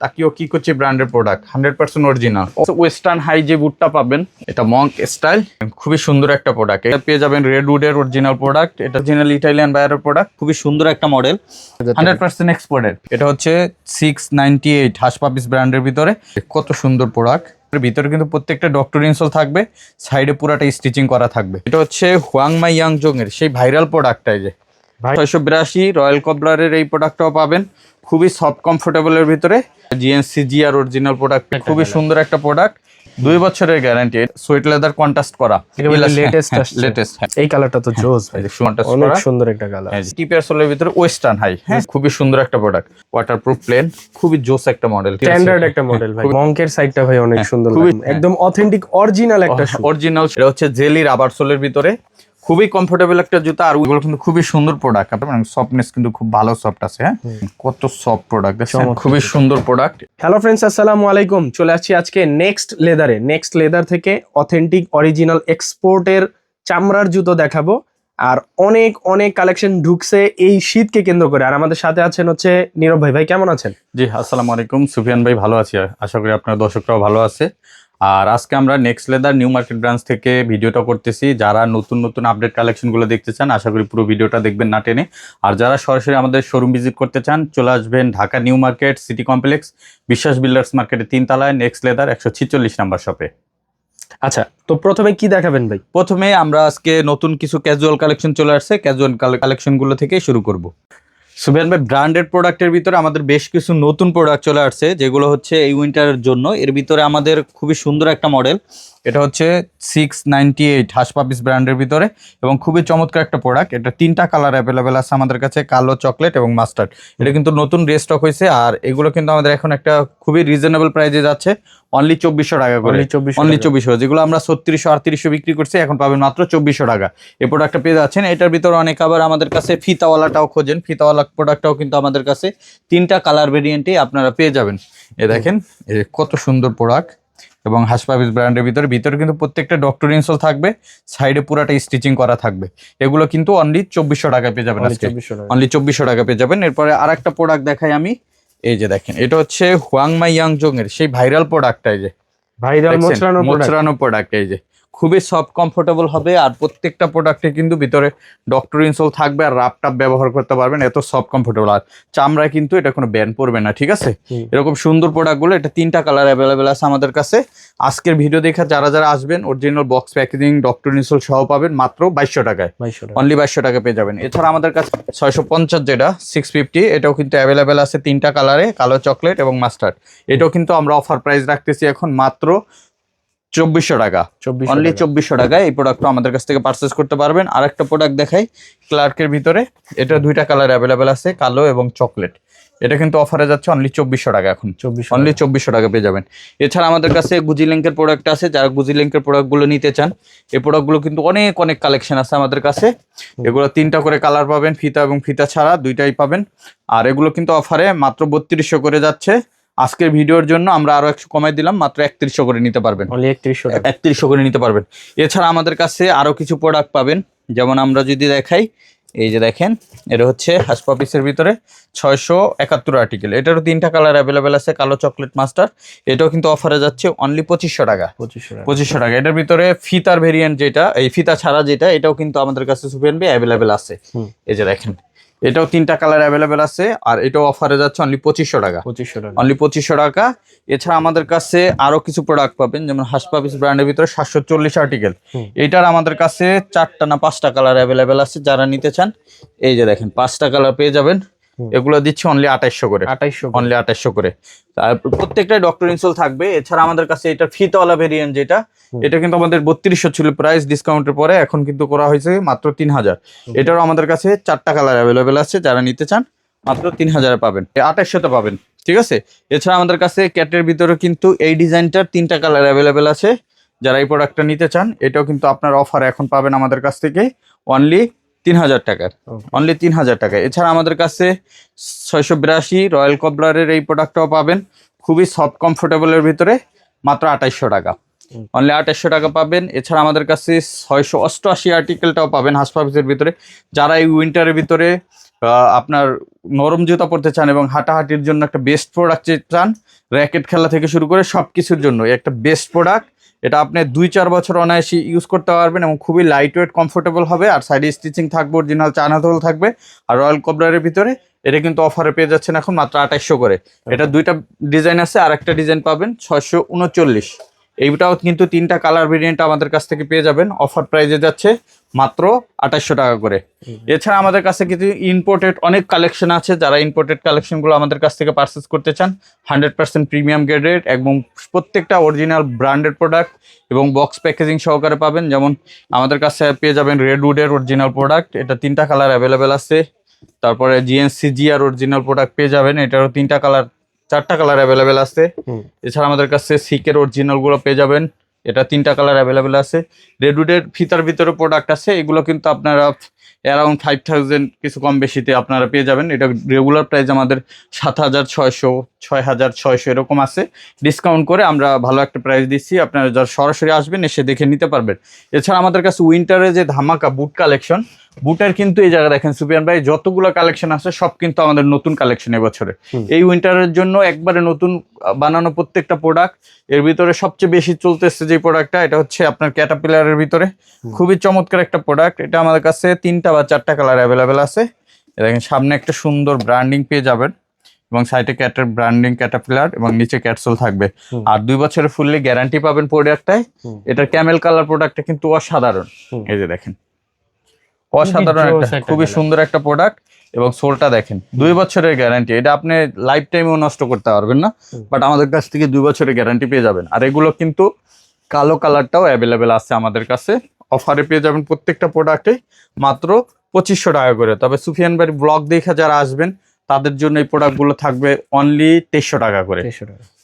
তাকিও কি করছে ব্র্যান্ডের product hundred percent original western high যে বুটটা পাবেন, এটা মঙ্ক স্টাইল খুবই সুন্দর একটা প্রোডাক্ট এটা পেয়ে যাবেন রেড উডের অরিজিনাল প্রোডাক্ট এটা অরিজিনাল ইটালিয়ান বায়ারের প্রোডাক্ট খুবই সুন্দর একটা মডেল হান্ড্রেড পার্সেন্ট এক্সপোর্টেড এটা হচ্ছে সিক্স নাইনটি এইট হাসপাপিস ব্র্যান্ডের ভিতরে, কত সুন্দর প্রোডাক্টের ভিতরে কিন্তু প্রত্যেকটা ডক্টর ইনসোল থাকবে সাইডে পুরাটা স্টিচিং করা থাকবে। এটা হচ্ছে হুয়াংমাই ইয়াংজং এর সেই ভাইরাল প্রোডাক্টটাই যে। ছয়শো বিরাশি রয়্যাল কবলারের এই প্রোডাক্টটাও পাবেন। খুবই সফট কমফোর্টেবলের ভিতরে। জিএনসি জি আর অরিজিনাল প্রোডাক্ট খুবই সুন্দর একটা প্রোডাক্ট দুই বছরের গ্যারান্টি সুইট লেদার কন্ট্রাস্ট করা। লেটেস্ট আসছে। লেটেস্ট এই কালারটা তো জোস ভাই। কন্ট্রাস্ট অনেক সুন্দর একটা কালার টিপিআর সোলের ভিতরে ওয়েস্টার্ন হাই হ্যাঁ খুবই সুন্দর একটা প্রোডাক্ট ওয়াটারপ্রুফ প্লেন খুবই জোস একটা মডেল স্ট্যান্ডার্ড একটা মডেল ভাই। মঙ্কের সাইডটা ভাই অনেক সুন্দর একদম অথেন্টিক অরিজিনাল একটা অরিজিনাল সেটা হচ্ছে জেলি রাবার সোলের ভিতরে। খুবই কমফোর্টেবল একটা জুতা আর ওগুলো কিন্তু খুবই সুন্দর প্রোডাক্ট মানে সফটনেস কিন্তু খুব ভালো সফট আছে হ্যাঁ? কত সফট প্রোডাক্ট। খুবই সুন্দর প্রোডাক্ট হ্যালো ফ্রেন্ডস আসসালামু আলাইকুম। চলে আসছি আজকে নেক্সট লেদারে নেক্সট লেদার থেকে অথেন্টিক অরিজিনাল এক্সপোর্টের চামড়ার জুতো দেখাবো। আর অনেক অনেক কালেকশন ঢুকছে এই শীতকে কেন্দ্র করে। আর আমাদের সাথে আছেন হচ্ছে নীরব ভাই। ভাই কেমন আছেন? জি আসসালামু আলাইকুম। সুফিয়ান ভাই ভালো আছি। আশা করি আপনার দর্শকরাও ভালো আছে। আর আজকে আমরা next leather New Market branch থেকে ভিডিওটা করতেছি। যারা নতুন নতুন আপডেট কালেকশনগুলো দেখতে চান আশা করি পুরো ভিডিওটা দেখবেন না টেনে। আর যারা সরাসরি আমাদের শোরুম ভিজিট করতে চান চলে আসবেন Dhaka New Market City Complex Biswas Builders মার্কেটের তিনতলায় নেক্সট লেদার একশো ছিচল্লিশ নাম্বার শপে আচ্ছা তো প্রথমে কি দেখাবেন ভাই? প্রথমে আমরা আজকে নতুন কিছু ক্যাজুয়াল কালেকশন চলে আসছে। ক্যাজুয়াল কালেকশনগুলো থেকে শুরু করব। সুবিয়ান ভাই ব্র্যান্ডেড প্রোডাক্টের ভিতরে আমাদের বেশ কিছু নতুন প্রোডাক্ট চলে আসছে, যেগুলো হচ্ছে এই উইন্টারের জন্য। এর ভিতরে আমাদের খুবই সুন্দর একটা মডেল এটা হচ্ছে সিক্স নাইনটি এইট হাসপাপিস ব্র্যান্ডের ভিতরে এবং খুবই চমৎকার একটা প্রোডাক্ট। এটা তিনটা কালার অ্যাভেলেবেল আছে আমাদের কাছে কালো চকলেট এবং মাস্টার্ড। এটা কিন্তু নতুন রেস্টক হয়েছে আর এগুলো কিন্তু আমাদের এখন একটা খুবই রিজনেবল প্রাইজে যাচ্ছে। অনলি চব্বিশশো টাকা করে। Only 2400 অনলি চব্বিশশো। যেগুলো আমরা ছত্রিশশো আটত্রিশশো বিক্রি করছি এখন পাবেন মাত্র চব্বিশশো টাকা। এই প্রোডাক্টটা পেয়ে যাচ্ছেন। এটার ভিতরে অনেক আবার আমাদের কাছে ফিতাওয়ালাটাও খোঁজেন। ফিতাওয়ালা প্রোডাক্টটাও কিন্তু আমাদের কাছে তিনটা কালার ভেরিয়েন্টে আপনারা পেয়ে যাবেন। এ দেখেন এ কত সুন্দর প্রোডাক্ট। এবং হাসপাবিস ব্র্যান্ডের ভিতরে ভিতরে কিন্তু প্রত্যেকটা ডক্টর ইনসোল থাকবে সাইডে পুরাটা স্টিচিং করা থাকবে। এগুলো কিন্তু অনলি চব্বিশশো টাকা পেয়ে যাবেন আজকে। 2400 টাকা। অনলি চব্বিশশো টাকা পেয়ে যাবেন। এরপরে আর একটা প্রোডাক্ট দেখাই আমি। এই যে দেখেন এটা হচ্ছে হুয়াং হুয়াংমাই ইয়াংজং এর সেই ভাইরাল প্রোডাক্ট এই যে। ভাইরাল মোচরানো মোচড়ানো প্রোডাক্ট এই যে। খুবই সফট কমফোর্টেবল হবে আর প্রত্যেকটা প্রোডাক্টে কিন্তু ভিতরে ডক্টর ইনসোল থাকবে আর রাপ টাপ ব্যবহার করতে পারবেন এত সফট কমফোর্টেবল আর চামড়ায় কিন্তু এটা কোনো ব্যান পড়বে না ঠিক আছে? এরকম সুন্দর প্রোডাক্টগুলো এটা তিনটা কালার অ্যাভেলেবেল আছে আমাদের কাছে। আজকের ভিডিও দেখে যারা যারা আসবেন original box packaging doctor insole সহ পাবেন মাত্র বাইশশো টাকায়। 2200 টাকা। অনলি বাইশশো টাকা পেয়ে যাবেন। এছাড়া আমাদের কাছে ছয়শো পঞ্চাশ যেটা সিক্স ফিফটি এটাও কিন্তু অ্যাভেলেবেল আছে তিনটা কালারে কালো চকলেট এবং মাস্টার্ড এটাও কিন্তু আমরা অফার প্রাইস রাখতেছি এখন মাত্র চব্বিশশো টাকা। 2400 অনলি। চব্বিশশো টাকায় এই প্রোডাক্টটা আমাদের কাছ থেকে পারচেস করতে পারবেন। আর একটা প্রোডাক্ট দেখাই ক্লার্কের ভিতরে। এটা দুইটা কালার অ্যাভেলেবেল আছে কালো এবং চকলেট এটা কিন্তু অফারে যাচ্ছে অনলি চব্বিশশো টাকা এখন। 2400 অনলি চব্বিশশো টাকা পেয়ে যাবেন। এছাড়া আমাদের কাছে গুজি লিঙ্কের প্রোডাক্ট আছে। যারা গুজি লিঙ্কের প্রোডাক্টগুলো নিতে চান এই প্রোডাক্টগুলো কিন্তু অনেক অনেক কালেকশন আছে আমাদের কাছে। এগুলো তিনটা করে কালার পাবেন ফিতা এবং ফিতা ছাড়া দুইটাই পাবেন। আর এগুলো কিন্তু অফারে মাত্র বত্রিশশো করে যাচ্ছে। আজকের ভিডিওর জন্য আমরা আরও একশো কমাই দিলাম মাত্র একত্রিশশো করে নিতে পারবেন। অনলি 3100 টাকা। একত্রিশশো করে নিতে পারবেন। এছাড়া আমাদের কাছে আরও কিছু প্রোডাক্ট পাবেন যেমন আমরা যদি দেখাই এই যে দেখেন এটা হচ্ছে হাসপাপিসের ভিতরে ছয়শো একাত্তর আর্টিকেল এটারও তিনটা কালার অ্যাভেলেবেল আছে কালো চকলেট মাস্টার এটাও কিন্তু অফারে যাচ্ছে অনলি পঁচিশশো টাকা। 2500 টাকা। পঁচিশশো টাকা। এটার ভিতরে ফিতার ভেরিয়েন্ট যেটা এই ফিতা ছাড়া যেটা এটাও কিন্তু আমাদের কাছে সুপেন বি অ্যাভেলেবেল আছে। এই যে দেখেন এটাও তিনটা কালার অ্যাভেলেবেল আছে আর এটাও অফারে যাচ্ছে অনলি পঁচিশশো টাকা। পঁচিশশো টাকা। অনলি পঁচিশশো টাকা। এছাড়া আমাদের কাছে আরও কিছু প্রোডাক্ট পাবেন যেমন হাসপাপিস ব্র্যান্ডের ভিতরে সাতশো চল্লিশ আর্টিকেল এটার আমাদের কাছে চারটা না পাঁচটা কালার অ্যাভেলেবেল আছে যারা নিতে চান এই যে দেখেন পাঁচটা কালার পেয়ে যাবেন। এগুলো দিচ্ছি অনলি আঠাইশশো করে। 2800 অনলি আঠাইশশো করে। আর প্রত্যেকটাই ডক্টর ইনসোল থাকবে। এছাড়া আমাদের কাছে এটা ফিতওয়ালা ভেরিয়েন্ট যেটা এটা কিন্তু আমাদের বত্রিশশো ছিল প্রাইস ডিসকাউন্টের পরে এখন কিন্তু করা হয়েছে মাত্র তিন হাজার এটারও আমাদের কাছে চারটা কালার অ্যাভেলেবেল আছে যারা নিতে চান মাত্র তিন হাজারে পাবেন আঠাশশোতে পাবেন ঠিক আছে? এছাড়া আমাদের কাছে ক্যাটের ভিতরে কিন্তু এই ডিজাইনটার তিনটা কালার অ্যাভেলেবেল আছে। যারা এই প্রোডাক্টটা নিতে চান এটাও কিন্তু আপনার অফার এখন পাবেন আমাদের কাছ থেকে। অনলি তিন হাজার টাকার। অনলি তিন হাজার টাকা এছাড়া আমাদের কাছে ছয়শো বিরাশি রয়্যাল কবলারের এই প্রোডাক্টটাও পাবেন। খুবই সফট কমফোর্টেবলের ভিতরে মাত্র আঠাইশশো টাকা। অনলি আঠাইশশো টাকা পাবেন। এছাড়া আমাদের কাছে ছয়শো অষ্টআশি আর্টিকেলটাও পাবেন হাসপাতালের ভিতরে। যারা এই উইন্টারের ভিতরে আপনার নরম জুতা পরতে চান এবং হাঁটাহাঁটির জন্য একটা বেস্ট প্রোডাক্ট চান র্যাকেট খেলা থেকে শুরু করে সব কিছুর জন্য একটা বেস্ট প্রোডাক্ট এটা আপনি দুই চার বছর অনায়াসে ইউজ করতে পারবেন এবং খুবই লাইট ওয়েট কমফোর্টেবল হবে। আর সাইডে স্টিচিং থাকবে অরিজিনাল চায়না তোল থাকবে। আর রয়্যাল কবলারের ভিতরে এটা কিন্তু অফারে পেয়ে যাচ্ছেন এখন মাত্র আঠাইশশো করে। এটা দুইটা ডিজাইন আছে আর একটা ডিজাইন পাবেন ছয়শো উনচল্লিশ। এইটাও কিন্তু তিনটা কালার ভেরিয়েন্ট আমাদের কাছ থেকে পেয়ে যাবেন। অফার প্রাইজে যাচ্ছে মাত্র আঠাশশো টাকা করে। এছাড়া আমাদের কাছে কিছু ইম্পোর্টেড অনেক কালেকশন আছে। যারা ইম্পোর্টেড কালেকশনগুলো আমাদের কাছ থেকে পারচেস করতে চান হান্ড্রেড পার্সেন্ট প্রিমিয়াম গ্রেডেড এবং প্রত্যেকটা অরিজিনাল ব্র্যান্ডেড প্রোডাক্ট এবং বক্স প্যাকেজিং সহকারে পাবেন। যেমন আমাদের কাছে পেয়ে যাবেন রেডউডের অরিজিনাল প্রোডাক্ট এটা তিনটা কালার অ্যাভেলেবেল আছে। তারপরে জিএনসিজি আর অরিজিনাল প্রোডাক্ট পেয়ে যাবেন। এটারও তিনটা কালার চারটা কালার অ্যাভেলেবেল আছে। এছাড়া আমাদের কাছে সিকের অরিজিনালগুলো পেয়ে যাবেন। এটা তিনটা কালার অ্যাভেলেবেল আছে। রেডউডের ফিতার ভিতরে প্রোডাক্ট আছে। এগুলো কিন্তু আপনারা অ্যারাউন্ড ফাইভ থাউজেন্ড কিছু কম বেশিতে আপনারা পেয়ে যাবেন। এটা রেগুলার প্রাইস আমাদের সাত হাজার ছয়শো ছয় হাজার ছয়শো এরকম আছে। ডিসকাউন্ট করে আমরা ভালো একটা প্রাইস দিচ্ছি। আপনারা যারা সরাসরি আসবেন এসে দেখে নিতে পারবেন। এছাড়া আমাদের কাছে উইন্টারে যে ধামাকা বুট কালেকশন বুটের কিন্তু এই জায়গায় দেখেন সুপিয়ান ভাই যতগুলো কালেকশন আছে সব কিন্তু আমাদের নতুন কালেকশন এবছরে। এই উইন্টারের জন্য একবারে নতুন বানানো প্রত্যেকটা প্রোডাক্টের ভিতরে সবচেয়ে বেশি চলতেছে যে প্রোডাক্টটা এটা হচ্ছে আপনার ক্যাটাপিলারের ভিতরে। খুবই চমৎকার একটা প্রোডাক্ট এটা আমাদের কাছে তিনটা বা চারটা কালার অ্যাভেলেবেল আছে। দেখেন সামনে একটা সুন্দর ব্র্যান্ডিং পেয়ে যাবেন এবং সাইডে ক্যাটের ব্র্যান্ডিং ক্যাটাপিলার এবং নিচে ক্যাটসোল থাকবে। আর দুই বছরের ফুললি গ্যারান্টি পাবেন প্রোডাক্টটায়। এটার ক্যামেল কালার প্রোডাক্টটা কিন্তু অসাধারণ। এই যে দেখেন। অসাধারণ একটা খুবই সুন্দর একটা প্রোডাক্ট এবং সোলটা দেখেন দুই বছরের গ্যারান্টি এটা আপনি লাইফ টাইমেও নষ্ট করতে পারবেন না বাট আমাদের কাছ থেকে দুই বছরের গ্যারান্টি পেয়ে যাবেন। আর এগুলো কিন্তু কালো কালারটাও অ্যাভেলেবেল আছে আমাদের কাছে অফারে পেয়ে যাবেন প্রত্যেকটা প্রোডাক্টে মাত্র পঁচিশশো টাকা করে। তবে সুফিয়ান বাড়ি ব্লগ দেখে যারা আসবেন তাদের জন্য এই প্রোডাক্টগুলো থাকবে অনলি তেইশশো টাকা করে।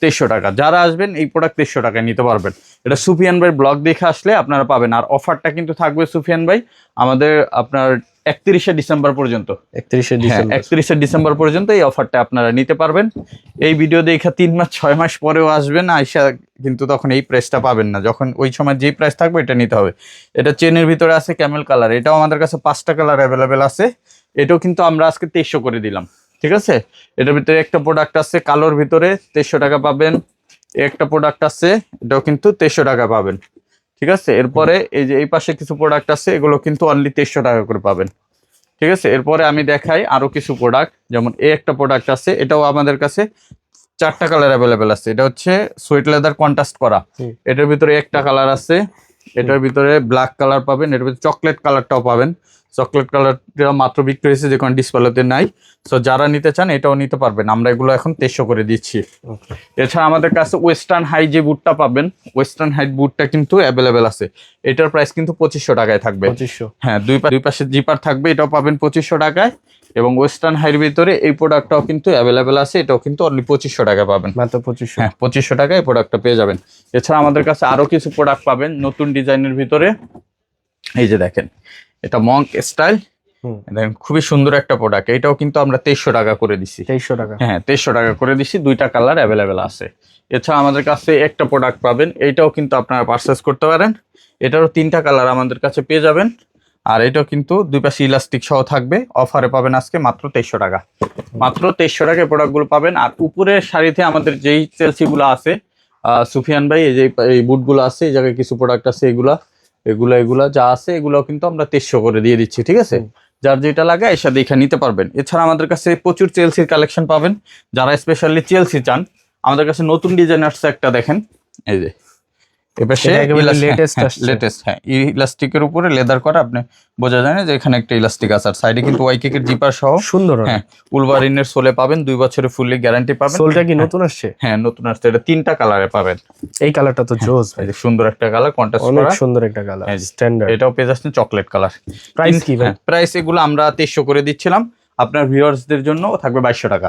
তেইশশো টাকা। যারা আসবেন এই প্রোডাক্ট তেইশশো টাকায় নিতে পারবেন। এটা সুফিয়ান ভাই ব্লগ দেখে আসলে আপনারা পাবেন। আর অফারটা কিন্তু থাকবে সুফিয়ান ভাই আমাদের আপনার একত্রিশে ডিসেম্বর পর্যন্ত। একত্রিশে হ্যাঁ একত্রিশে ডিসেম্বর পর্যন্ত এই অফারটা আপনারা নিতে পারবেন। এই ভিডিও দেখে তিন মাস ছয় মাস পরেও আসবেন আইসা কিন্তু তখন এই প্রাইসটা পাবেন না। যখন ওই সময় যেই প্রাইস থাকবে এটা নিতে হবে। এটা চেনের ভিতরে আছে ক্যামেল কালার এটাও আমাদের কাছে পাঁচটা কালার অ্যাভেলেবেল আছে। এটাও কিন্তু আমরা আজকে তেইশশো করে দিলাম। ঠিক আছে? এটার ভিতরে একটা প্রোডাক্ট আছে কালোর ভিতরে তেইশশো টাকা পাবেন। একটা প্রোডাক্ট আছে এটাও কিন্তু তেইশশো টাকা পাবেন। ঠিক আছে? এরপরে এই যে এই পাশে কিছু প্রোডাক্ট আছে এগুলো কিন্তু অনলি তেইশশো টাকা করে পাবেন। ঠিক আছে? এরপরে আমি দেখাই আরও কিছু প্রোডাক্ট যেমন এই একটা প্রোডাক্ট আছে এটাও আমাদের কাছে চারটা কালার অ্যাভেলেবেল আছে। এটা হচ্ছে সুইট লেদার কন্ট্রাস্ট করা। এটার ভিতরে একটা কালার আছে এটার ভিতরে ব্ল্যাক কালার পাবেন এটার ভিতরে চকলেট কালারটাও পাবেন। চকলেট কালারটা মাত্র বিক্রি হয়েছে যে কোনো ডিসপ্লেতে নাই। সো যারা নিতে চান এটাও নিতে পারবেন। আমরা এগুলো এখন তেইশশো করে দিচ্ছি। এছাড়া আমাদের কাছে ওয়েস্টার্ন হাই যে বুটটা পাবেন ওয়েস্টার্ন হাই বুটটা কিন্তু অ্যাভেলেবেল আছে। এটার প্রাইস কিন্তু পঁচিশশো টাকায় থাকবে। পঁচিশশো। হ্যাঁ দুই দুই পাশে জিপার থাকবে এটাও পাবেন পঁচিশশো টাকায়। এবং ওয়েস্টার্ন হাইয়ের ভিতরে এই প্রোডাক্টটাও কিন্তু অ্যাভেলেবেল আছে এটাও কিন্তু অনলি পঁচিশশো টাকা পাবেন। মাত্র পঁচিশশো। হ্যাঁ পঁচিশশো টাকায় এই প্রোডাক্টটা পেয়ে যাবেন। এছাড়া আমাদের কাছে আরও কিছু প্রোডাক্ট পাবেন নতুন ডিজাইনের ভিতরে। এই যে দেখেন এটা মঙ্ক স্টাইল দেখেন খুবই সুন্দর একটা প্রোডাক্ট এটাও কিন্তু আমরা তেইশশো টাকা করে দিছি। তেইশশো টাকা। হ্যাঁ তেইশশো টাকা করে দিছি দুইটা কালার অ্যাভেলেবেল আছে। এছাড়া আমাদের কাছে একটা প্রোডাক্ট পাবেন এইটাও কিন্তু আপনারা পারচেস করতে পারেন। এটারও তিনটা কালার আমাদের কাছে পেয়ে যাবেন। আর এটাও কিন্তু দুই পাশে ইলাস্টিক সহ থাকবে অফারে পাবেন আজকে মাত্র তেইশশো টাকা। মাত্র তেইশশো টাকায় প্রোডাক্টগুলো পাবেন আর উপরের শাড়িতে আমাদের যেই চেলসিগুলো আছে আহ, সুফিয়ান ভাই এই যে এই বুটগুলো আছে এই জায়গায় কিছু প্রোডাক্ট আছে এগুলা এগুলা এগুলা যা আছে এগুলো কিন্তু আমরা তেইশশো করে দিয়ে দিচ্ছি ঠিক আছে? যার যেটা লাগে এসে এখানে নিতে পারবেন। এছাড়া আমাদের কাছে প্রচুর চেলসির কালেকশন পাবেন। যারা স্পেশালি চেলসি চান আমাদের কাছে নতুন ডিজাইন আসছে একটা দেখেন। এই যে এপাশে latest আসছে। লেটেস্ট হ্যাঁ ইলাস্টিকের উপরে লেদার করা আপনি বোঝা যায় না যে এখানে একটা ইলাস্টিক আছে। আর সাইডে কিন্তু ওয়াইকেকের জিপার সহ সুন্দর হ্যাঁ উলভারিনের সোলে পাবেন দুই বছরের ফুললি গ্যারান্টি পাবেন। সোলটা কি নতুন আসছে? হ্যাঁ নতুন আসছে। এটা তিনটা কালারে পাবেন। এই কালারটা তো জোস এই যে সুন্দর একটা কালার কন্ট্রাস্ট অনেক সুন্দর একটা কালার স্ট্যান্ডার্ড এটাও পেয়ে যাচ্ছেন চকলেট কালার প্রাইস কি ভাই? প্রাইস এগুলো আমরা তেইশশো করে দিচ্ছিলাম। আপনার ভিউয়ার্সদের জন্য থাকবে বাইশশো টাকা।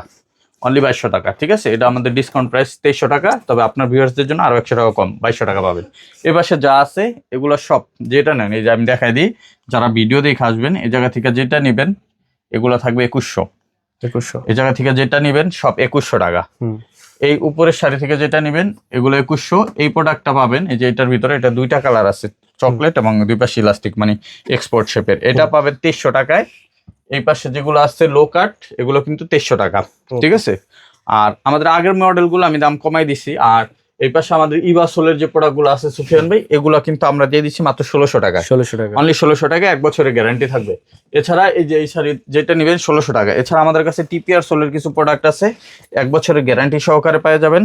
অনলি বাইশশো টাকা ঠিক আছে? এটা আমাদের ডিসকাউন্ট প্রাইস তেইশশো টাকা তবে আপনার ভিউয়ার্সদের জন্য আরও একশো টাকা কম বাইশশো টাকা পাবেন। এপাশে যা আছে এগুলো সব যেটা নেন এই যে আমি দেখাই দিই যারা ভিডিও দেখে আসবেন এই জায়গা থেকে যেটা নেবেন এগুলো থাকবে একুশশো। একুশশো। এই জায়গা থেকে যেটা নেবেন সব একুশশো টাকা। এই উপরের শাড়ি থেকে যেটা নেবেন এগুলো একুশশো। এই প্রোডাক্টটা পাবেন এই যে এটার ভিতরে এটা দুইটা কালার আছে চকলেট এবং দুই পাশে ইলাস্টিক মানে এক্সপোর্ট শেপের এটা পাবেন তেইশশো টাকায়। এই পাশে যেগুলো আছে লো কাট এগুলো কিন্তু তেইশশো টাকা ঠিক আছে? আর আমাদের আগের মডেলগুলো আমি দাম কমাই দিছি আর এই পাশে আমাদের ইবাসোলের যে প্রোডাক্টগুলো আছে সুফিয়ান ভাই এগুলো কিন্তু আমরা দিয়ে দিচ্ছি মাত্র ষোলোশো টাকা। ষোলোশো টাকা। অনলি ষোলোশো টাকা এক বছরের গ্যারান্টি থাকবে। এছাড়া এই যে এই শাড়ি যেটা নেবেন ষোলোশো টাকা। এছাড়া আমাদের কাছে টিপিআর সোলের কিছু প্রোডাক্ট আছে এক বছরের গ্যারান্টি সহকারে পাওয়া যাবেন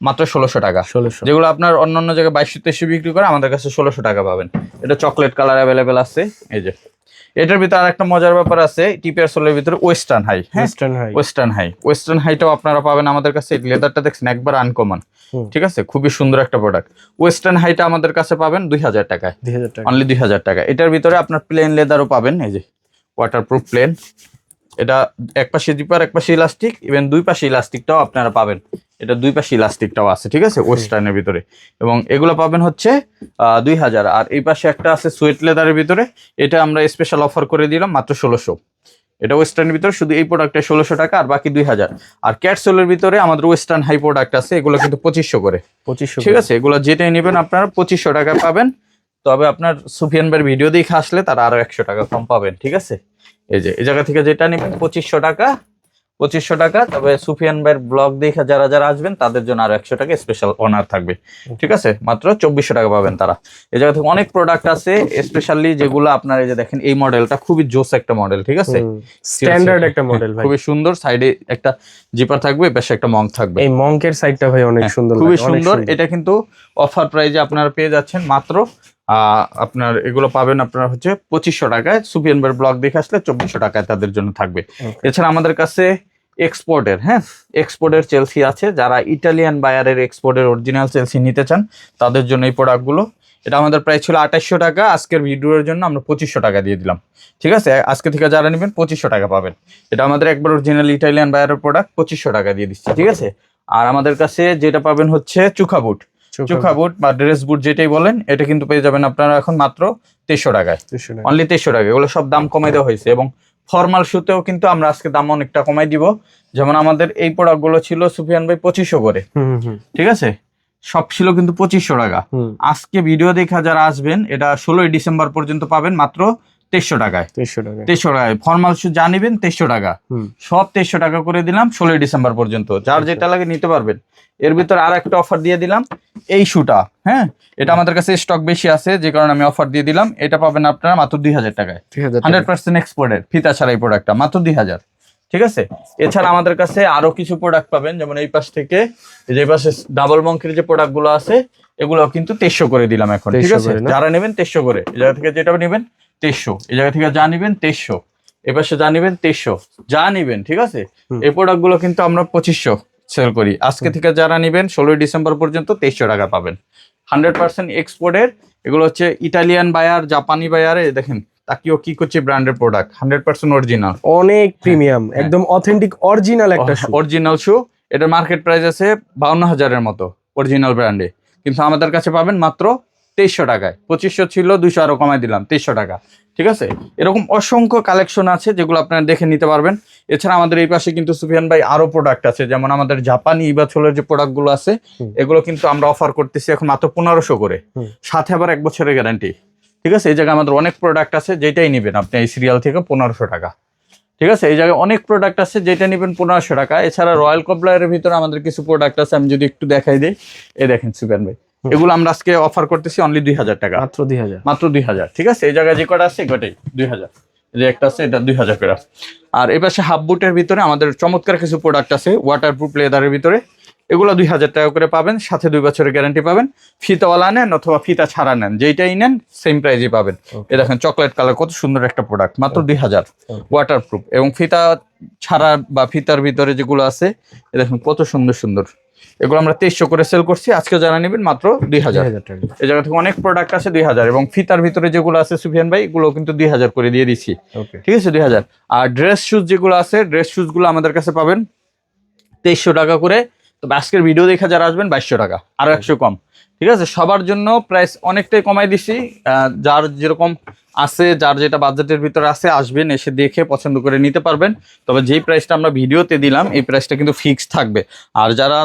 মাত্র ষোলোশো টাকা। ষোলোশো। যেগুলো আপনার অন্য অন্য জায়গায় বাইশশো তেইশশো বিক্রি করে আমাদের কাছে ষোলোশো টাকা পাবেন। এটা চকলেট কালার অ্যাভেলেবেল আছে এই যে। এটার ভিতরে আরেকটা মজার ব্যাপার আছে টিপিআর সোলের ভিতরে western high western high western high western হাইটাও আপনারা পাবেন আমাদের কাছে লেদারটা দেখছেন একবার আনকমন ঠিক আছে? খুবই সুন্দর একটা প্রোডাক্ট ওয়েস্টার্ন হাইটা আমাদের কাছে পাবেন দুই হাজার টাকায়। অনলি দুই হাজার টাকা এটার ভিতরে আপনার প্লেন লেদারও পাবেন এই যে ওয়াটারপ্রুফ প্লেন এটা এক পাশে জিপার এক পাশে ইলাস্টিক ইভেন দুই পাশে ইলাস্টিকটাও আপনারা পাবেন। এটা দুই পাশে ইলাস্টিকটাও আছে ঠিক আছে? ওয়েস্টার্নের ভিতরে। এবং এগুলো পাবেন হচ্ছে দুই হাজার। আর এই পাশে একটা আছে সুয়েট লেদারের ভিতরে। এটা আমরা স্পেশাল অফার করে দিলাম মাত্র ষোলোশো। এটা ওয়েস্টার্নের ভিতরে শুধু এই প্রোডাক্টটা ষোলোশো টাকা আর বাকি দুই হাজার। আর ক্যাটসোলের ভিতরে আমাদের ওয়েস্টার্ন হাই প্রোডাক্ট আছে এগুলো কিন্তু পঁচিশশো করে। পঁচিশশো ঠিক আছে? এগুলো যেটাই নেবেন আপনারা পঁচিশশো টাকা পাবেন। তবে আপনার সুফিয়ান ভাইয়ের ভিডিও দেখে আসলে তারা আরও একশো টাকা কম পাবেন ঠিক আছে? এই যে এই জায়গা থেকে যেটা নেবেন পঁচিশশো টাকা পঁচিশশো টাকা। তবে সুফিয়ান ভাইয়ের ব্লগ দেখে যারা যারা আসবেন তাদের জন্য আরও একশো টাকা স্পেশাল অনার থাকবে। ঠিক আছে? মাত্র চব্বিশশো টাকা পাবেন তারা। এই জায়গা থেকে অনেক প্রোডাক্ট আছে স্পেশালি যেগুলো আপনার এই যে দেখেন এই মডেলটা খুবই জোস একটা মডেল ঠিক আছে? স্ট্যান্ডার্ড একটা মডেল ভাই। খুবই সুন্দর সাইডে একটা জিপার থাকবে পাশে একটা মং থাকবে। এই মঙ্কের সাইডটা ভাই অনেক হ্যাঁ, সুন্দর খুবই সুন্দর। এটা কিন্তু অফার প্রাইজে আপনারা পেয়ে যাচ্ছেন মাত্র আপনার এগুলো পাবেন আপনার হচ্ছে পঁচিশশো টাকায়। সুপিয়ান বার ব্লগ দেখে আসলে চব্বিশশো টাকায় তাদের জন্য থাকবে। এছাড়া আমাদের কাছে এক্সপোর্টের হ্যাঁ এক্সপোর্টের চেলসি আছে। যারা ইটালিয়ান বায়ারের এক্সপোর্টের অরিজিনাল চেলসি নিতে চান তাদের জন্য এই প্রোডাক্টগুলো এটা আমাদের প্রায় ছিল আঠাশশো টাকা। আজকের ভিডিওর জন্য আমরা পঁচিশশো টাকা দিয়ে দিলাম। ঠিক আছে? আজকে থেকে যারা নেবেন পঁচিশশো টাকা পাবেন। এটা আমাদের একবার অরিজিনাল ইটালিয়ান বায়ারের প্রোডাক্ট পঁচিশশো টাকা দিয়ে দিচ্ছি। ঠিক আছে? আর আমাদের কাছে যেটা পাবেন হচ্ছে চুখা বুট চোখা বুট বা ড্রেস বুট যেটাই বলেন এটা কিন্তু পেয়ে যাবেন আপনারা এখন মাত্র তেইশশো টাকায়। টাকা। অনলি তেইশশো টাকা এগুলো সব দাম কমাই দেওয়া হয়েছে এবং ফর্মাল শুতেও কিন্তু আমরা আজকে দাম অনেকটা কমাই দিব। যেমন আমাদের এই প্রোডাক্টগুলো ছিল সুফিয়ান ভাই পঁচিশশো করে। ঠিক আছে? সব ছিল কিন্তু পঁচিশশো টাকা। আজকে ভিডিও দেখা যারা আসবেন এটা ষোলোই ডিসেম্বর পর্যন্ত পাবেন মাত্র তেইশশো টাকায়। তেইশশো টাকা তেইশশো টাকায়। ফর্মাল শু যা নিবেন তেইশশো টাকা। সব তেইশশো টাকা করে দিলাম ষোলোই ডিসেম্বর পর্যন্ত। যার যেটা লাগে নিতে পারবেন। এর ভিতর আর একটা অফার দিয়ে দিলাম। এই শুটা হ্যাঁ? এটা আমাদের কাছে স্টক বেশি আছে যে কারণে আমি অফার দিয়ে দিলাম। এটা পাবেন আপনারা মাত্র দুই হাজার টাকায়। হান্ড্রেড পার্সেন্ট এক্সপোর্টের ফিতা ছাড়া এই প্রোডাক্টটা মাত্র দুই হাজার। ঠিক আছে? এছাড়া আমাদের কাছে আরও কিছু প্রোডাক্ট পাবেন যেমন এই পাশ থেকে যে পাশে ডাবল মঙ্কের যে প্রোডাক্টগুলো আছে এগুলো কিন্তু তেইশশো করে দিলাম এখন। ঠিক আছে? যারা নেবেন তেইশশো করে। এই জায়গা থেকে যেটা নেবেন তেইশশো। এই জায়গা থেকে যা নিবেন তেইশশো। এ পাশে যা নিবেন তেইশশো। যা নিবেন ঠিক আছে? এই প্রোডাক্টগুলো কিন্তু আমরা পঁচিশশো সেল করি। আজকে থেকে যারা নিবেন ষোলোই ডিসেম্বর পর্যন্ত তেইশশো টাকা পাবেন। হান্ড্রেড পার্সেন্ট এক্সপোর্টের এগুলো হচ্ছে ইটালিয়ান বায়ার জাপানি বায়ারে দেখেন তাকিও কি করছে ব্র্যান্ডের প্রোডাক্ট হান্ড্রেড পার্সেন্ট অরিজিনাল অনেক প্রিমিয়াম একদম অথেন্টিক অরিজিনাল একটা অরিজিনাল শু এটার মার্কেট প্রাইস আছে বাউন্ন হাজারের মতো অরিজিনাল ব্র্যান্ডে কিন্তু আমাদের কাছে পাবেন মাত্র তেইশশো টাকায়। পঁচিশশো ছিল দুইশো আরও কমাই দিলাম তেইশশো টাকা। ঠিক আছে? এরকম অসংখ্য কালেকশন আছে যেগুলো আপনারা দেখে নিতে পারবেন। এছাড়া আমাদের এই পাশে কিন্তু সুফিয়ান ভাই আরও প্রোডাক্ট আছে যেমন আমাদের জাপানি ইবাচলের যে প্রোডাক্টগুলো আছে এগুলো কিন্তু আমরা অফার করতেছি এখন মাত্র পনেরোশো করে। সাথে আবার এক বছরের গ্যারান্টি ঠিক আছে? এই জায়গায় আমাদের অনেক প্রোডাক্ট আছে যেটাই নেবেন আপনি এই সিরিয়াল থেকে পনেরোশো টাকা। ঠিক আছে? এই জায়গায় অনেক প্রোডাক্ট আছে যেটা নেবেন পনেরোশো টাকা। এছাড়া রয়্যাল কবলারের ভিতরে আমাদের কিছু প্রোডাক্ট আছে আমি যদি একটু দেখাই দিই। এই দেখেন সুপেন ভাই। এগুলো আমরা আজকে অফার করতেছি অনলি দুই হাজার টাকা। মাত্র দুই হাজার। মাত্র দুই হাজার ঠিক আছে? এই জায়গায় যে কটা আছে এটাই দুই হাজার। যে একটা আছে এটা দুই হাজার করে। আর এ পাশে হাফ বুটের ভিতরে আমাদের চমৎকার কিছু প্রোডাক্ট আছে ওয়াটার প্রুফ লেদারের ভিতরে। এগুলো দুই হাজার টাকা করে পাবেন সাথে দুই বছরের গ্যারান্টি পাবেন। ফিতাওয়ালা নেন অথবা ফিতা ছাড়া নেন যেইটাই নেন সেম প্রাইজে পাবেন। এ দেখেন চকলেট কালার কত সুন্দর একটা প্রোডাক্ট মাত্র দুই হাজার. ওয়াটার প্রুফ এবং ফিতা ছাড়া বা ফিতার ভিতরে যেগুলো আছে এ দেখেন কত সুন্দর সুন্দর। এগুলো আমরা তেইশশো করে সেল করছি। আজকে যারা নেবেন মাত্র দুই হাজার। এই জায়গা থেকে অনেক প্রোডাক্ট আছে দুই হাজার এবং ফিতার ভিতরে যেগুলো আছে সুফিয়ান ভাই এগুলো কিন্তু দুই হাজার করে দিয়ে দিচ্ছি। ঠিক আছে দুই হাজার। আর ড্রেস শুজ যেগুলো আছে ড্রেস শুজগুলো আমাদের কাছে পাবেন তেইশশো টাকা করে। তবে আজকের ভিডিও দেখা যারা আসবেন বাইশশো টাকা আরও একশো কম। ঠিক আছে সবার জন্য প্রাইস অনেকটাই কমাই দিছি যার যেরকম আছে, যার যেটা বাজেটের ভিতরে আছে, আসবেন, এসে দেখে পছন্দ করে নিতে পারবেন। তবে যেই প্রাইসটা আমরা ভিডিওতে দিলাম, এই প্রাইসটা কিন্তু ফিক্স থাকবে। আর যারা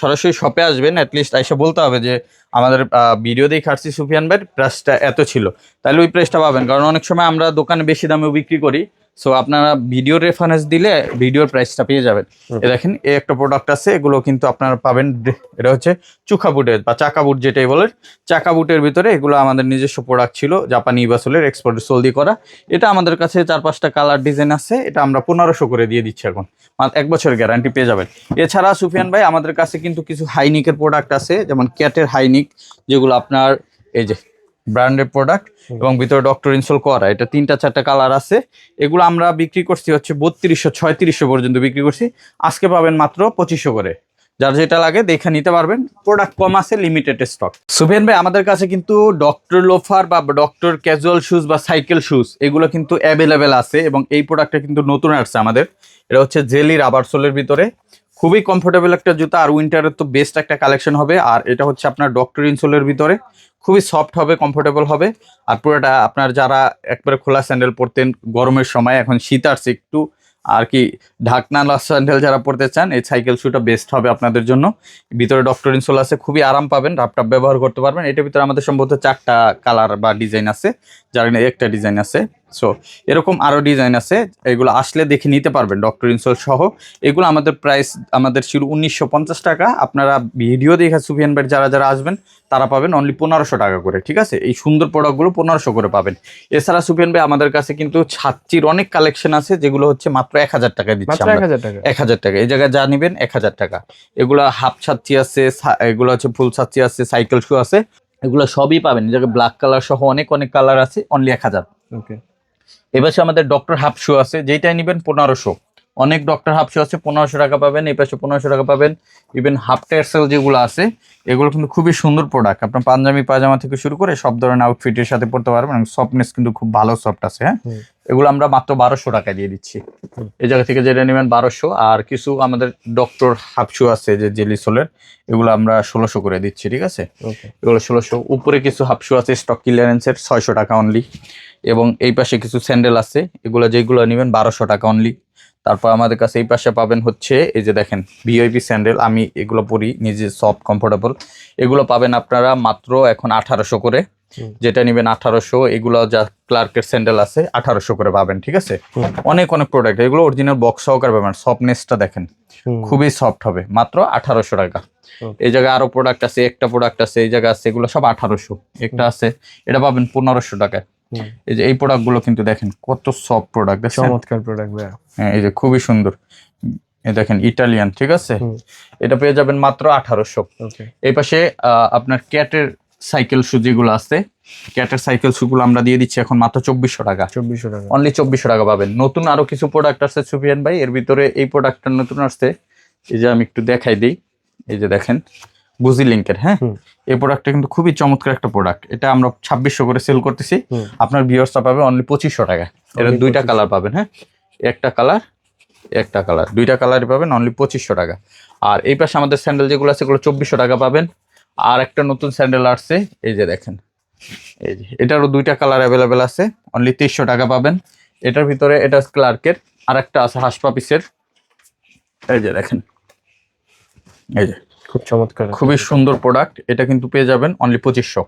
সরাসরি শপে আসবেন অ্যাটলিস্ট এসে বলতে হবে যে, আমাদের ভিডিও দিয়ে খাটছি সুফিয়ান ভাই প্রাইসটা এত ছিল। তাহলে ওই প্রাইসটা পাবেন। কারণ অনেক সময় আমরা দোকানে বেশি দামেও বিক্রি করি। সো আপনারা ভিডিও রেফারেন্স দিলে ভিডিওর প্রাইসটা পেয়ে যাবেন। এ দেখেন এই একটা প্রোডাক্ট আছে এগুলো কিন্তু আপনারা পাবেন এটা হচ্ছে চুখা বুটের বা চাকা বুট যেটাই বলে চাকা বুটের ভিতরে এগুলো আমাদের নিজস্ব প্রোডাক্ট ছিল জাপানি বাসলের এক্সপোর্ট সোলদি করা। এটা আমাদের কাছে চার পাঁচটা কালার ডিজাইন আছে এটা আমরা পনেরোশো করে দিয়ে দিচ্ছি এখন। এক বছরের গ্যারান্টি পেয়ে যাবেন। এছাড়া সুফিয়ান ভাই আমাদের কাছে কিন্তু কিছু হাইনিকের প্রোডাক্ট আছে যেমন ক্যাটের হাইনিক যেগুলো আপনার এই যে ব্র্যান্ডের প্রোডাক্ট এবং ভিতরে ডক্টর ইনসোল করা। এটা তিনটা চারটা কালার আছে। এগুলো আমরা বিক্রি করছি হচ্ছে বত্রিশশো ছয়ত্রিশশো পর্যন্ত বিক্রি করছি। আজকে পাবেন মাত্র পঁচিশশো করে। যার যেটা লাগে দেখে নিতে পারবেন। প্রোডাক্ট কম আছে লিমিটেড স্টক সুফিয়ান ভাই আমাদের কাছে কিন্তু ডক্টর লোফার বা ডক্টর ক্যাজুয়াল শুজ বা সাইকেল শুজ এগুলো কিন্তু অ্যাভেলেবেল আছে এবং এই প্রোডাক্টটা কিন্তু নতুন আসছে আমাদের। এটা হচ্ছে জেলি রাবার সোলের ভিতরে। খুবই কমফোর্টেবল একটা জুতা, আর উইন্টারের তো বেস্ট একটা কালেকশন হবে। আর এটা হচ্ছে আপনার ডক্টর ইনসোলের ভিতরে। খুবই সফট হবে কমফোর্টেবল হবে। আর পুরোটা আপনার যারা একবারে খোলা স্যান্ডেল পরতেন, গরমের সময়, এখন শীত আসছে একটু, আর কি ঢাকনা স্যান্ডেল যারা পরতে চান, এই সাইকেল শুটা বেস্ট হবে আপনাদের জন্য। ভিতরে ডক্টর ইনসোল আছে, খুবই আরাম পাবেন রাপটাপ ব্যবহার করতে পারবেন। এটার ভিতরে আমাদের সম্ভবত চারটা কালার বা ডিজাইন আছে, যার একটা ডিজাইন আছে। সো এরকম আরও ডিজাইন আছে এগুলো আসলে দেখে নিতে পারবেন ডক্টর ইনসোল সহ। এগুলো আমাদের প্রাইস আমাদের ছিল উনিশশো পঞ্চাশ টাকা। আপনারা ভিডিও দেখে সুফিয়ান ভাই যারা যারা আসবেন তারা পাবেন অনলি পনেরোশো টাকা করে ঠিক আছে? এই সুন্দর প্রোডাক্টগুলো পনেরোশো করে পাবেন। এছাড়া সুফিয়ান ভাই আমাদের কাছে কিন্তু ছাত্রীর অনেক কালেকশন আছে যেগুলো হচ্ছে মাত্র এক হাজার টাকা দিচ্ছি এক হাজার টাকা। এক হাজার টাকা। এই জায়গায় যা নিবেন এক হাজার টাকা। এগুলো হাফ ছাত্রী আছে এগুলো হচ্ছে ফুল ছাত্রী আছে সাইকেল শু আছে। এগুলো সবই পাবেন। এই জায়গায় ব্ল্যাক কালার সহ অনেক অনেক কালার আছে অনলি এক হাজার। ওকে এবার আমাদের ডক্টর হাফ শু আছে যেটাই নেবেন পনেরোশো। অনেক ডক্টর হাফ শু আছে পনেরোশো টাকা পাবেন এই পাশে পনেরোশো টাকা পাবেন। ইভেন হাফ টেরসেল যেগুলো আছে এগুলো কিন্তু খুবই সুন্দর প্রোডাক্ট আপনার পাঞ্জাবি পাজামা থেকে শুরু করে সব ধরনের আউটফিটের সাথে পড়তে পারবেন সফটনেস কিন্তু খুব ভালো সফট আছে হ্যাঁ? এগুলো আমরা মাত্র বারোশো টাকা দিয়ে দিচ্ছি। এই জায়গা থেকে যেটা নেবেন বারোশো। আর কিছু আমাদের ডক্টর হাফ শু আছে যে জেলি সোলের এগুলো আমরা ষোলোশো করে দিচ্ছি ঠিক আছে? এগুলো ষোলোশো। উপরে কিছু হাফ শু আছে স্টক ক্লিয়ারেন্সের ছয়শো টাকা অনলি এবং এই পাশে কিছু স্যান্ডেল আছে এগুলো যেগুলো নেবেন বারোশো টাকা অনলি তারপর আমাদের কাছে এই পাশে পাবেন হচ্ছে এই যে দেখেন ভিআইপি স্যান্ডেল আমি এগুলো পরি নিজে সফট কমফোর্টেবল এগুলো পাবেন আপনারা মাত্র এখন আঠারোশো করে। যেটা নেবেন আঠারোশো এগুলো যা ক্লার্কের স্যান্ডেল আছে আঠারোশো করে পাবেন ঠিক আছে? অনেক অনেক প্রোডাক্ট এগুলো অরিজিনাল বক্স সহকার পাবেন সফটনেসটা দেখেন খুবই সফট হবে মাত্র আঠারোশো টাকা। এই জায়গায় আরও প্রোডাক্ট আছে একটা প্রোডাক্ট আছে এই জায়গায় আছে এগুলো সব আঠারোশো। একটা আছে এটা পাবেন পনেরোশো টাকায়। এই যে এই প্রোডাক্টগুলো কিন্তু দেখেন কত সফট প্রোডাক্ট চমৎকার প্রোডাক্ট ভাইয়া। এই যে খুবই সুন্দর। এই দেখেন ইটালিয়ান ঠিক আছে? এটা পেয়ে যাবেন মাত্র আঠারোশো। এই পাশে আপনার ক্যাটের সাইকেল শু যেগুলো আছে ক্যাটের সাইকেল শুগুলো আমরা দিয়ে দিচ্ছি এখন মাত্র চব্বিশশো টাকা। চব্বিশশো টাকা। অনলি চব্বিশশো টাকা পাবেন। নতুন আরও কিছু প্রোডাক্ট আছে সুফিয়ান ভাই। এর ভিতরে এই প্রোডাক্টটা নতুন আসছে। এই যে আমি একটু দেখাই দিই। এই যে দেখেন বুজি লিঙ্কের হ্যাঁ? এই প্রোডাক্টটা কিন্তু খুবই চমৎকার একটা প্রোডাক্ট এটা আমরা ছাব্বিশশো করে সেল করতেছি। আপনার ভিউয়ার্সটা পাবে অনলি পঁচিশশো টাকা এটা দুইটা কালার পাবেন হ্যাঁ? একটা কালার একটা কালার দুইটা কালারই পাবেন অনলি পঁচিশশো টাকা। আর এই পাশে আমাদের স্যান্ডেল যেগুলো আছে এগুলো চব্বিশশো টাকা পাবেন। আর একটা নতুন স্যান্ডেল আসছে এই যে দেখেন। এই যে এটারও দুইটা কালার অ্যাভেলেবেল আছে অনলি তেইশশো টাকা পাবেন। এটার ভিতরে এটা ক্লার্কের আর একটা আছে হাসপাপিসের। এই যে দেখেন। এই যে খুব চমৎকার। খুবই সুন্দর প্রোডাক্ট এটা কিন্তু পেয়ে যাবেন অনলি পঁচিশশো।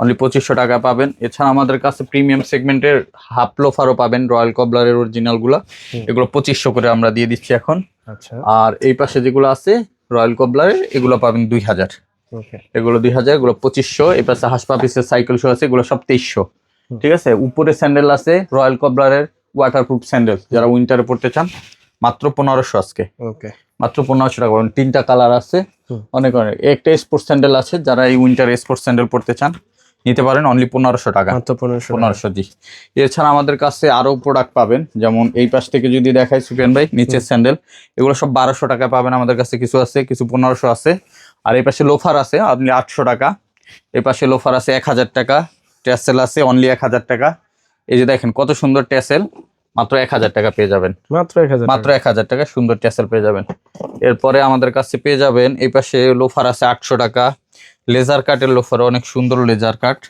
অনলি পঁচিশশো টাকা পাবেন। এছাড়া আমাদের কাছে প্রিমিয়াম সেগমেন্টের হাফ লোফারও পাবেন রয়্যাল কবলারের অরিজিনালগুলা। হুম। এগুলো পঁচিশশো করে আমরা দিয়ে দিচ্ছি এখন। আচ্ছা। আর এই পাশে যেগুলো আছে রয়্যাল কবলারের এগুলো পাবেন দুই হাজার। এগুলো দুই হাজার এগুলো পঁচিশশো। এই পাশে হাসপাপিসের সাইকেল শো আছে এগুলো সব তেইশশো। ঠিক আছে? উপরে স্যান্ডেল আছে রয়্যাল কবলারের ওয়াটারপ্রুফ স্যান্ডেল যারা উইন্টারে পড়তে চান মাত্র পনেরোশো আজকে। ওকে মাত্র পনেরোশো টাকা তিনটা কালার আছে। অনেক অনেক। একটা স্পোর্টস স্যান্ডেল আছে যারা এই উইন্টার স্পোর্টস স্যান্ডেল পড়তে চান নিতে পারেন অনলি পনেরোশো টাকা। পনেরোশো পনেরোশো জি। এছাড়া আমাদের কাছে আরও প্রোডাক্ট পাবেন যেমন এই পাশ থেকে যদি দেখাই সুফিয়ান ভাই নিচের স্যান্ডেল এগুলো সব বারোশো টাকা পাবেন আমাদের কাছে কিছু আছে কিছু পনেরোশো আছে। আর এই পাশে লোফার আছে আপনি আটশো টাকা। এই পাশে লোফার আছে এক হাজার টাকা ট্যাসেল আছে অনলি এক হাজার টাকা। এই যে দেখেন কত সুন্দর ট্যাসেল মাত্র এক হাজার টাকা পেয়ে যাবেন। মাত্র এক হাজার মাত্র এক হাজার টাকা সুন্দর ট্যাসেল পেয়ে যাবেন। এরপরে আমাদের কাছে পেয়ে যাবেন এই পাশে লোফার আছে আটশো টাকা। লেজার কাটের লোফার অনেক সুন্দর লেজার কাট।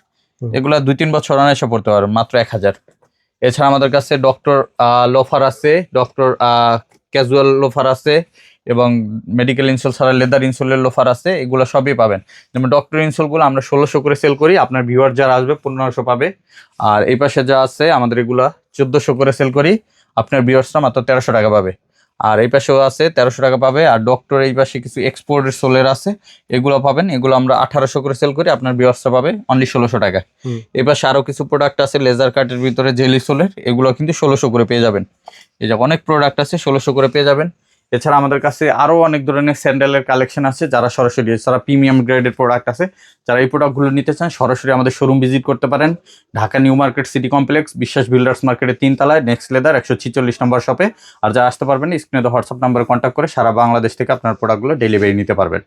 এগুলা দুই তিন বছর অনায়াসে পড়তে পারবেন মাত্র এক হাজার। এছাড়া আমাদের কাছে ডক্টর লোফার আছে ডক্টর ক্যাজুয়াল লোফার আছে এবং মেডিকেল ইনসোল ছাড়া লেদার ইনসোলের লোফার আছে এগুলো সবই পাবেন। যেমন ডক্টর ইনসোলগুলো আমরা ষোলোশো করে সেল করি আপনার ভিউয়ার যারা আসবে পনেরোশো পাবে। আর এই পাশে যা আছে আমাদের এগুলা চোদ্দোশো করে সেল করি আপনার বিয়ার্সরা মাত্র তেরোশো টাকা পাবে। আর এই পাশেও আছে তেরোশো টাকা পাবে। আর ডক্টর এই পাশে কিছু এক্সপোর্টের সোলের আছে এগুলো পাবেন। এগুলো আমরা আঠারোশো করে সেল করি আপনার ব্যবস্থা পাবে অনলি ষোলোশো টাকা। এই পাশে আরও কিছু প্রোডাক্ট আছে লেজার কাটের ভিতরে জেলি সোলের এগুলো কিন্তু ষোলোশো করে পেয়ে যাবেন। এই যে অনেক প্রোডাক্ট আছে ষোলোশো করে পেয়ে যাবেন। এছাড়া আমাদের কাছে আরও অনেক ধরনের স্যান্ডেলের কালেকশন আছে, যারা সরাসরি এছাড়া প্রিমিয়াম গ্রেডের প্রোডাক্ট আছে, যারা এই প্রোডাক্টগুলো নিতে চান, সরাসরি আমাদের শোরুম ভিজিট করতে পারেন। Dhaka New Market City Complex, Biswas Builders মার্কেটের তিন তলায় নেক্সট লেদার একশো ছিচল্লিশ নম্বর শপে আর যারা আসতে পারবেন স্ক্রিনে হোয়াটসঅ্যাপ নাম্বারে কন্ট্যাক্ট করে সারা বাংলাদেশ থেকে আপনার প্রোডাক্টগুলো ডেলিভারি নিতে পারবেন।